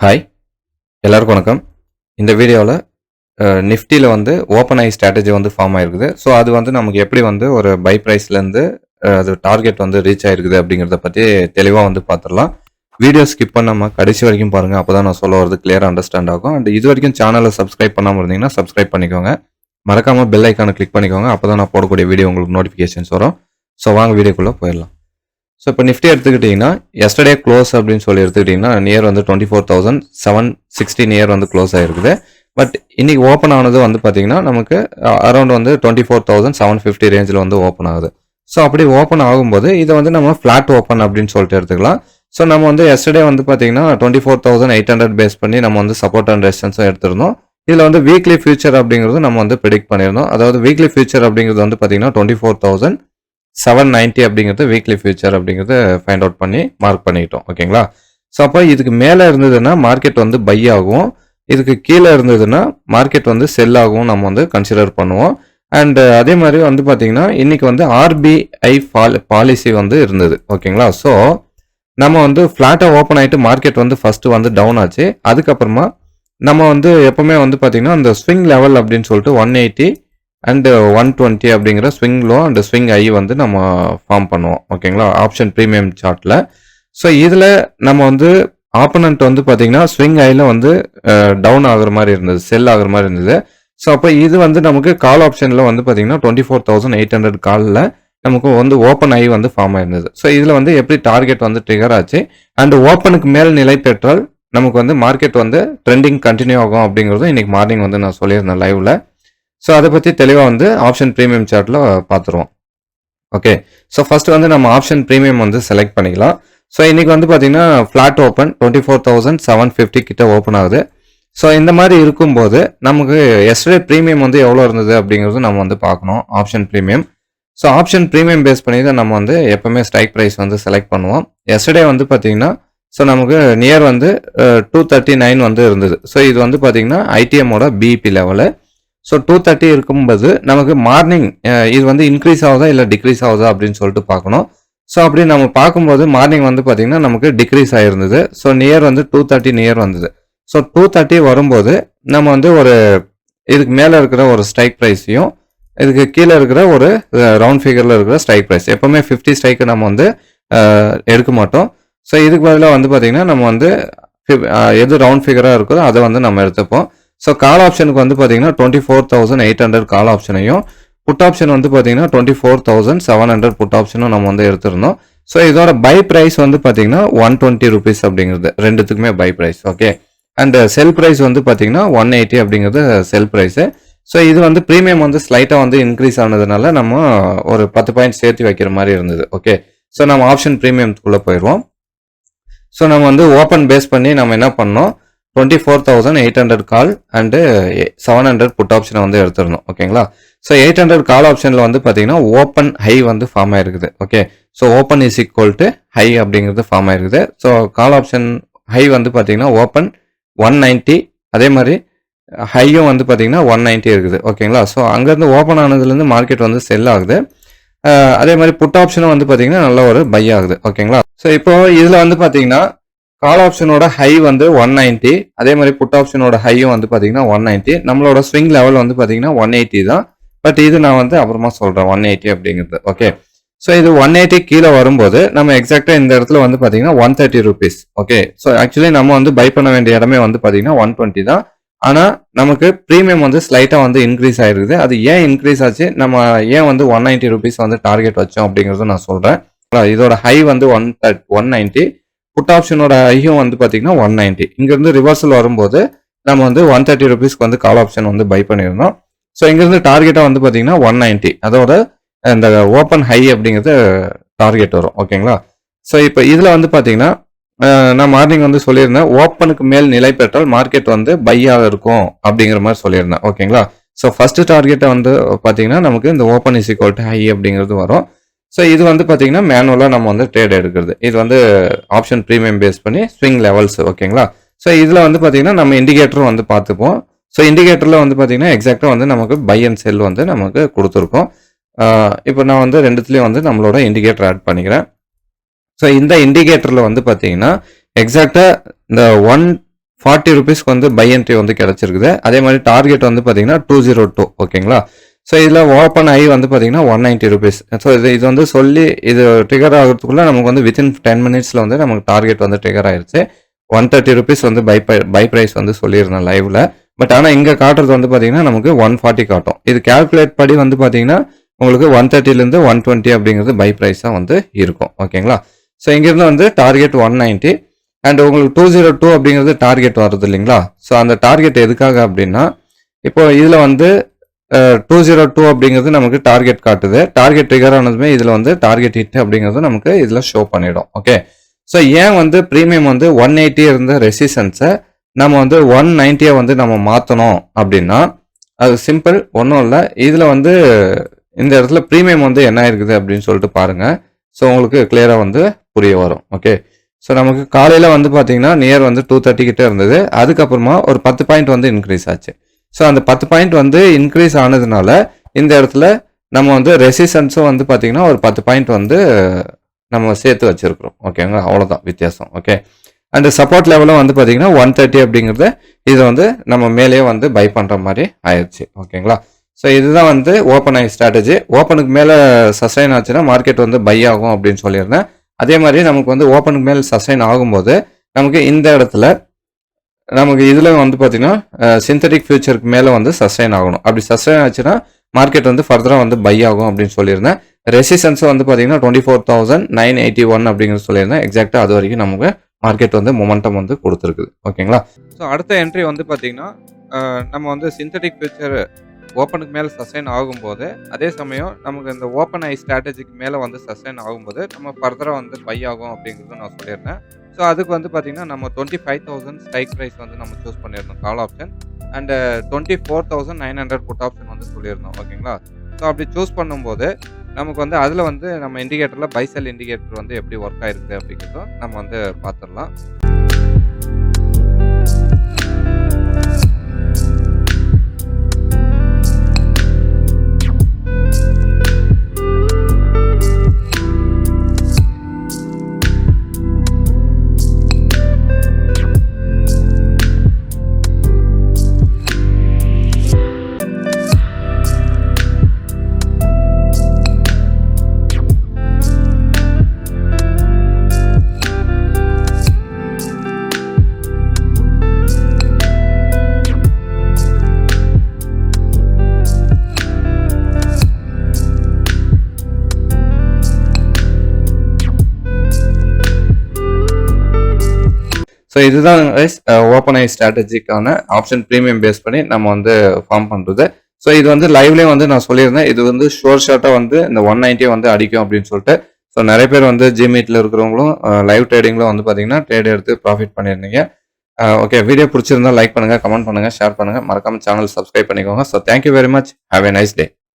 Hi எல்லாருக்கும் வணக்கம். இந்த வீடியோவில் நிஃப்டியில் வந்து ஓப்பன் ஐ ஸ்ட்ராட்டஜி வந்து ஃபார்ம் ஆயிருக்குது. ஸோ அது வந்து நமக்கு எப்படி வந்து ஒரு பை ப்ரைஸ்லேருந்து அது டார்கெட் வந்து ரீச் ஆயிருக்குது அப்படிங்கிறத பற்றி தெளிவாக வந்து பார்த்துடலாம் வீடியோ ஸ்கிப் பண்ணாமல் கடைசி வரைக்கும் பாருங்கள் அப்போ தான் நான் சொல்ல வரது கிளியராக அண்டர்ஸ்டாண்ட் ஆகும். அண்ட் இது வரைக்கும் சேனலை சப்ஸ்கிரைப் பண்ணாமல் இருந்தீங்கன்னா சப்ஸ்கிரைப் பண்ணிக்கோங்க. மறக்காமல் பெல் ஐக்கானை கிளிக் பண்ணிக்கோங்க. அப்போ தான் நான் போடக்கூடிய வீடியோ உங்களுக்கு நோட்டிஃபிகேஷன்ஸ் வரும். ஸோ வாங்க வீடியோக்குள்ளே போயிடலாம். ஸோ இப்போ நிஃப்டி எடுத்துக்கிட்டிங்கன்னா எஸ்டர்டே க்ளோஸ் அப்படின்னு சொல்லி எடுத்துக்கிட்டிங்கன்னா நியர் வந்து twenty four thousand seven sixty near வந்து க்ளோஸ் ஆகிருக்குது பட் இன்னைக்கு ஓப்பன் ஆனது வந்து பார்த்தீங்கன்னா நமக்கு அரௌண்ட் வந்து twenty four thousand seven fifty ரேஞ்சில் வந்து ஓப்பன் ஆகுது. ஸோ அப்படி ஓப்பன் ஆகும்போது இதை வந்து நம்ம ஃப்ளாட் ஓப்பன் அப்படின்னு சொல்லிட்டு எடுத்துக்கலாம். ஸோ நம்ம வந்து எஸ்டர்டே வந்து பார்த்தீங்கன்னா twenty four thousand eight hundred base பண்ணி நம்ம வந்து சப்போர்ட் அண்ட் ரெசிஸ்டன்ஸும் எடுத்திருந்தோம். இதில் வந்து வீக்லி ஃபியூச்சர் அப்படிங்கிறது நம்ம வந்து ப்ரிடிக்ட் பண்ணியிருந்தோம். அதாவது வீக்லி ஃபியூச்சர் அப்படிங்கிறது வந்து பார்த்தீங்கன்னா twenty four thousand seven ninety அப்படிங்கிறது வீக்லி ஃபியூச்சர் அப்படிங்கிறது ஃபைண்ட் அவுட் பண்ணி மார்க் பண்ணிக்கிட்டோம் ஓகேங்களா ஸோ அப்போ இதுக்கு மேலே இருந்ததுன்னா மார்க்கெட் வந்து பை ஆகும். இதுக்கு கீழே இருந்ததுன்னா மார்க்கெட் வந்து செல் ஆகும் நம்ம வந்து கன்சிடர் பண்ணுவோம். அண்ட் அதே மாதிரி வந்து பார்த்தீங்கன்னா இன்றைக்கி வந்து ஆர்பிஐ பாலிசி வந்து இருந்தது ஓகேங்களா ஸோ நம்ம வந்து ஃப்ளாட்டாக ஓப்பன் ஆகிட்டு மார்க்கெட் வந்து ஃபஸ்ட்டு வந்து டவுன் ஆச்சு. அதுக்கப்புறமா நம்ம வந்து எப்போவுமே வந்து பார்த்தீங்கன்னா அந்த ஸ்விங் லெவல் அப்படின்னு சொல்லிட்டு one eighty and one twenty அப்படிங்கிற swing low and swing high வந்து நம்ம ஃபார்ம் பண்ணுவோம். ஓகேங்களா ஆப்ஷன் ப்ரீமியம் சார்ட்டில் ஸோ இதில் நம்ம வந்து ஆப்பனண்ட் வந்து பார்த்தீங்கன்னா ஸ்விங் ஐயில் வந்து uh, டவுன் ஆகுற மாதிரி இருந்தது செல் ஆகுற மாதிரி இருந்தது. ஸோ அப்போ இது வந்து நமக்கு கால் ஆப்ஷனில் வந்து பார்த்தீங்கன்னா twenty four thousand eight hundred காலில் நமக்கு வந்து ஓப்பன் ஐ வந்து ஃபார்ம் ஆயிருந்தது. ஸோ இதில் வந்து எப்படி டார்கெட் வந்து ட்ரிகர் ஆச்சு? அண்ட் ஓப்பனுக்கு மேல் நிலை பெற்றால் நமக்கு வந்து மார்க்கெட் வந்து ட்ரெண்டிங் கண்டினியூ ஆகும் அப்படிங்கிறதும் இன்றைக்கி மார்னிங் வந்து நான் சொல்லியிருந்தேன் லைவில் ஸோ அதை பற்றி தெளிவாக வந்து ஆப்ஷன் ப்ரீமியம் சார்ட்டில் பார்த்துருவோம் ஓகே ஸோ ஃபஸ்ட்டு வந்து நம்ம ஆப்ஷன் ப்ரீமியம் வந்து செலக்ட் பண்ணிக்கலாம். ஸோ இன்றைக்கி வந்து பார்த்தீங்கன்னா flat open twenty four thousand seven fifty கிட்ட ஓப்பன் ஆகுது. ஸோ இந்த மாதிரி இருக்கும்போது நமக்கு எஸ்டே ப்ரீமியம் வந்து எவ்வளோ இருந்தது அப்படிங்கிறது நம்ம வந்து பார்க்கணும். Option premium so option premium base பண்ணி தான் நம்ம வந்து எப்போவுமே ஸ்ட்ரைக் ப்ரைஸ் வந்து செலக்ட் பண்ணுவோம். எஸ்டே வந்து பார்த்தீங்கன்னா ஸோ நமக்கு நியர் வந்து டூ தேர்ட்டி நைன் வந்து இருந்தது. ஸோ இது வந்து பார்த்தீங்கன்னா ஐடிஎம்மோட PEP level so two thirty இருக்கும்போது நமக்கு மார்னிங் இது வந்து இன்க்ரீஸ் ஆகுதா இல்லை டிக்ரீஸ் ஆகுதா அப்படின்னு சொல்லிட்டு பார்க்கணும். ஸோ அப்படி நம்ம பார்க்கும்போது மார்னிங் வந்து பார்த்தீங்கன்னா நமக்கு டிக்ரீஸ் ஆகிருந்தது ஸோ நியர் வந்து டூ தேர்ட்டி நியர் வந்தது. ஸோ டூ தேர்ட்டி வரும்போது நம்ம வந்து ஒரு இதுக்கு மேலே இருக்கிற ஒரு ஸ்ட்ரைக் ப்ரைஸையும் இதுக்கு கீழே இருக்கிற ஒரு ரவுண்ட் ஃபிகரில் இருக்கிற ஸ்ட்ரைக் ப்ரைஸ் எப்போவுமே ஃபிஃப்டி ஸ்ட்ரைக்கு நம்ம வந்து எடுக்க மாட்டோம். ஸோ இதுக்கு பதிலாக வந்து பார்த்தீங்கன்னா நம்ம வந்து எது ரவுண்ட் ஃபிகராக இருக்கோ அதை வந்து நம்ம எடுத்துப்போம். ஸோ கால் ஆப்ஷனுக்கு வந்து பார்த்தீங்கன்னா twenty four thousand eight hundred call ஆப்ஷனையும் put option வந்து பார்த்தீங்கன்னா twenty four thousand seven hundred put ஆப்ஷனும் நம்ம வந்து எடுத்திருந்தோம். ஸோ இதோட பை ப்ரைஸ் வந்து பார்த்தீங்கன்னா ஒன் டுவெண்ட்டி ருபீஸ் அப்படிங்கிறது. ரெண்டுத்துக்குமே buy price okay and sell price வந்து பார்த்தீங்கன்னா ஒன் எயிட்டி அப்படிங்கிறது செல் ப்ரைஸு ஸோ இது வந்து ப்ரீமியம் வந்து ஸ்லைட்டாக வந்து இன்க்ரீஸ் ஆனதுனால நம்ம ஒரு பத்து பாயிண்ட் சேர்த்து வைக்கிற மாதிரி இருந்தது ஓகே ஸோ நம்ம ஆப்ஷன் ப்ரீமியம்குள்ளே போயிடுவோம். ஸோ நம்ம வந்து ஓப்பன் பேஸ் பண்ணி நம்ம என்ன பண்ணோம்? Twenty four thousand eight hundred call and seven hundred put ஆப்ஷனை வந்து எடுத்துடணும். ஓகேங்களா ஸோ எயிட் ஹண்ட்ரட் கால் ஆப்ஷனில் வந்து பார்த்தீங்கன்னா ஓப்பன் ஹை வந்து ஃபார்ம் ஆயிருக்குது. Okay so open is equal to high அப்படிங்கிறது ஃபார்ம் ஆயிருக்குது. ஸோ கால் ஆப்ஷன் ஹை வந்து பார்த்தீங்கன்னா ஓப்பன் ஒன் நைன்ட்டி அதே மாதிரி ஹையும் வந்து பார்த்தீங்கன்னா ஒன் நைன்ட்டி இருக்குது. ஓகேங்களா ஸோ அங்கேருந்து ஓப்பன் ஆனதுலேருந்து மார்க்கெட் வந்து செல் ஆகுது. அதே மாதிரி புட் ஆப்ஷனும் வந்து பார்த்தீங்கன்னா நல்ல ஒரு பை ஆகுது. ஓகேங்களா ஸோ இப்போ இதில் வந்து பார்த்தீங்கன்னா கால் ஆப்ஷனோட ஹை வந்து ஒன் நைன்ட்டி அதே மாதிரி புட் ஆப்ஷனோட ஹையும் வந்து பார்த்தீங்கன்னா ஒன் நைன்ட்டி நம்மளோட ஸ்விங் லெவல் வந்து பார்த்தீங்கன்னா ஒன் எயிட்டி தான். பட் இது நான் வந்து அப்புறமா சொல்கிறேன் ஒன் எயிட்டி அப்படிங்கிறது ஓகே ஸோ இது ஒன் எயிட்டி கீழே வரும்போது நம்ம எக்ஸாக்டாக இந்த இடத்துல வந்து பார்த்தீங்கன்னா one thirty rupees okay so actually நம்ம வந்து பை பண்ண வேண்டிய இடமே வந்து பார்த்தீங்கன்னா ஒன் டுவெண்ட்டி தான். ஆனால் நமக்கு ப்ரீமியம் வந்து ஸ்லைட்டாக வந்து இன்க்ரீஸ் ஆயிருக்குது. அது ஏன் இன்க்ரீஸ் ஆச்சு? நம்ம ஏன் வந்து ஒன் நைன்ட்டி ருபீஸ் வந்து டார்கெட் வச்சோம் அப்படிங்கிறத நான் சொல்கிறேன் இதோட ஹை வந்து one third one ninety put ஆப்ஷனோட ஐயும் வந்து பார்த்தீங்கன்னா ஒன் நைன்ட்டி இங்கேருந்து ரிவர்சல் வரும்போது நம்ம வந்து ஒன் தேர்ட்டி ருபீஸ்க்கு வந்து கால் ஆப்ஷன் வந்து பை பண்ணியிருந்தோம் ஸோ இங்கேருந்து டார்கெட்டாக வந்து பார்த்தீங்கன்னா ஒன் நைன்ட்டி அதோட இந்த ஓப்பன் ஹை அப்படிங்கிறது டார்கெட் வரும். ஓகேங்களா ஸோ இப்போ இதில் வந்து பார்த்தீங்கன்னா நான் மார்னிங் வந்து சொல்லியிருந்தேன் ஓப்பனுக்கு மேல் நிலை பெற்றால் மார்க்கெட் வந்து பையாக இருக்கும் அப்படிங்கிற மாதிரி சொல்லியிருந்தேன். ஓகேங்களா ஸோ ஃபர்ஸ்ட் டார்கெட்டை வந்து பார்த்தீங்கன்னா நமக்கு இந்த open is equal to high அப்படிங்கிறது வரும். ஸோ இது வந்து பார்த்தீங்கன்னா மேனுவலாக நம்ம வந்து ட்ரேட் எடுக்கிறது. இது வந்து ஆப்ஷன் ப்ரீமியம் பேஸ் பண்ணி ஸ்விங் லெவல்ஸ் ஓகேங்களா ஸோ இதில் வந்து பார்த்தீங்கன்னா நம்ம இண்டிகேட்டரும் வந்து பார்த்துப்போம். ஸோ இண்டிகேட்டரில் வந்து பார்த்தீங்கன்னா எக்ஸாக்டாக வந்து நமக்கு பை அண்ட் செல் வந்து நமக்கு கொடுத்துருக்கோம். இப்போ நான் வந்து ரெண்டுத்துலேயும் வந்து நம்மளோட இண்டிகேட்டர் ஆட் பண்ணிக்கிறேன். ஸோ இந்த இண்டிகேட்டரில் வந்து பார்த்தீங்கன்னா எக்ஸாக்டாக இந்த ஒன் ஃபார்ட்டி ருபீஸ்க்கு வந்து பை என்ட்ரி வந்து கிடச்சிருக்குது. அதே மாதிரி டார்கெட் வந்து பார்த்தீங்கன்னா டூ ஜீரோ டூ ஓகேங்களா ஸோ இதில் ஓப்பன் ஆகி வந்து பார்த்தீங்கன்னா ஒன் நைன்ட்டி ருபீஸ் ஸோ இது இது வந்து சொல்லி இது ட்ரிகர் ஆகிறதுக்குள்ளே நமக்கு வந்து வித்தின் டென் மினிட்ஸில் வந்து நமக்கு டார்கெட் வந்து ட்ரிகர் ஆயிடுச்சு ஒன் தேர்ட்டி ருபீஸ் வந்து பை பை ப்ரைஸ் வந்து சொல்லியிருந்தேன் லைவில் பட் ஆனால் இங்கே காட்டுறது வந்து பார்த்தீங்கன்னா நமக்கு ஒன் ஃபார்ட்டி காட்டும். இது கேல்குலேட் படி வந்து பார்த்தீங்கன்னா உங்களுக்கு ஒன் தேர்ட்டிலேருந்து ஒன் டுவெண்ட்டி அப்படிங்கிறது பை ப்ரைஸாக வந்து இருக்கும். ஓகேங்களா ஸோ இங்கேருந்து வந்து டார்கெட் ஒன் நைன்ட்டி அண்ட் உங்களுக்கு டூ ஜீரோ டூ அப்படிங்கிறது டார்கெட் வருது இல்லைங்களா? ஸோ அந்த டார்கெட் எதுக்காக அப்படின்னா இப்போ இதில் வந்து டூ ஜீரோ டூ அப்படிங்கிறது நமக்கு டார்கெட் காட்டுது. டார்கெட் ட்ரிகர் ஆனதுமே இதில் வந்து டார்கெட் ஹிட் அப்படிங்கிறது நமக்கு இதில் ஷோ பண்ணிடும். ஓகே ஸோ ஏன் வந்து ப்ரீமியம் வந்து ஒன் எயிட்டி இருந்த ரெசிஸ்டன்ஸை நம்ம வந்து ஒன் நைன்ட்டியை வந்து நம்ம மாற்றணும் அப்படின்னா அது சிம்பிள் ஒன்றும் இல்லை. இதில் வந்து இந்த இடத்துல ப்ரீமியம் வந்து என்ன இருக்குது அப்படின்னு சொல்லிட்டு பாருங்கள் ஸோ உங்களுக்கு கிளியராக வந்து புரிய வரும். ஓகே ஸோ நமக்கு காலையில் வந்து பார்த்தீங்கன்னா நியர் வந்து டூ தேர்ட்டி கிட்டே இருந்தது. அதுக்கப்புறமா ஒரு பத்து பாயிண்ட் வந்து இன்க்ரீஸ் ஆச்சு. ஸோ அந்த பத்து பாயிண்ட் வந்து இன்க்ரீஸ் ஆனதுனால இந்த இடத்துல நம்ம வந்து ரெசிஸ்டன்ஸும் வந்து பார்த்திங்கன்னா ஒரு பத்து பாயிண்ட் வந்து நம்ம சேர்த்து வச்சுருக்குறோம். ஓகேங்களா அவ்வளோதான் வித்தியாசம். ஓகே அண்ட் சப்போர்ட் லெவலும் வந்து பார்த்திங்கன்னா ஒன் தேர்ட்டி அப்படிங்கிறது இதை வந்து நம்ம மேலேயே வந்து பை பண்ணுற மாதிரி ஆயிடுச்சு ஓகேங்களா ஸோ இதுதான் வந்து ஓப்பன் ஆகி ஸ்ட்ராட்டஜி ஓப்பனுக்கு மேலே சஸ்டைன் ஆச்சுன்னா மார்க்கெட் வந்து பை ஆகும் அப்படின்னு சொல்லியிருந்தேன். அதே மாதிரி நமக்கு வந்து ஓப்பனுக்கு மேலே சஸ்டைன் ஆகும்போது நமக்கு இந்த இடத்துல நமக்கு இதில் வந்து பார்த்தீங்கன்னா சிந்தட்டிக் ஃபியூச்சருக்கு மேலே வந்து சஸ்டைன் ஆகணும். அப்படி சஸ்டைன் ஆச்சுன்னா மார்க்கெட் வந்து ஃபர்தராக வந்து பை ஆகும் அப்படின்னு சொல்லியிருந்தேன். ரெசிஸ்டன்ஸ் வந்து பார்த்தீங்கன்னா twenty four thousand nine eighty one அப்படிங்கிறது சொல்லியிருந்தேன். எக்ஸாக்டாக அது வரைக்கும் நமக்கு மார்க்கெட் வந்து மொமெண்டம் வந்து கொடுத்துருக்குது. ஓகேங்களா? ஸோ அடுத்த என்ட்ரி வந்து பார்த்தீங்கன்னா நம்ம வந்து சிந்தட்டிக் ஃபியூச்சர் ஓப்பனுக்கு மேலே சஸ்டைன் ஆகும்போது அதே சமயம் நமக்கு இந்த ஓப்பன் ஐ ஸ்ட்ராட்டஜிக்கு மேலே வந்து சஸ்டைன் ஆகும்போது நம்ம ஃபர்தராக வந்து பை ஆகும் அப்படிங்கிறது நான் சொல்லியிருந்தேன். ஸோ அதுக்கு வந்து பார்த்தீங்கன்னா நம்ம twenty five thousand strike price வந்து நம்ம சூஸ் பண்ணியிருந்தோம் call option and twenty four thousand nine hundred put option வந்து சொல்லியிருந்தோம் ஓகேங்களா ஸோ அப்படி சூஸ் பண்ணும்போது நமக்கு வந்து அதில் வந்து நம்ம இண்டிகேட்டரில் பைசல் இண்டிகேட்டர் வந்து எப்படி ஒர்க் ஆயிருக்கு அப்படிங்கிறதும் நம்ம வந்து பார்த்துடலாம் ஸோ இதுதான் ஓப்பன் ஐ ஸ்ட்ராட்டஜிக்கான ஆப்ஷன் ப்ரீமியம் பேஸ் பண்ணி நம்ம வந்து ஃபார்ம் பண்ணுறது ஸோ இது வந்து லைவ்லேயே வந்து நான் சொல்லியிருந்தேன். இது வந்து ஷோர் ஷார்ட்டாக வந்து இந்த ஒன் நைன்ட்டியை வந்து அடிக்கும் அப்படின்னு சொல்லிட்டு. ஸோ நிறைய பேர் வந்து ஜிமீட்டில் இருக்கிறவங்களும் லைவ் ட்ரேடிங்கில் வந்து பார்த்தீங்கன்னா ட்ரேட் எடுத்து ப்ராஃபிட் பண்ணியிருந்தீங்க. ஓகே வீடியோ பிடிச்சிருந்தா லைக் பண்ணுங்கள் கமெண்ட் பண்ணுங்கள் ஷேர் பண்ணுங்கள் மறக்காமல் சேனல் சப்ஸ்கிரைப் பண்ணிக்கோங்க. So thank you very much have a nice day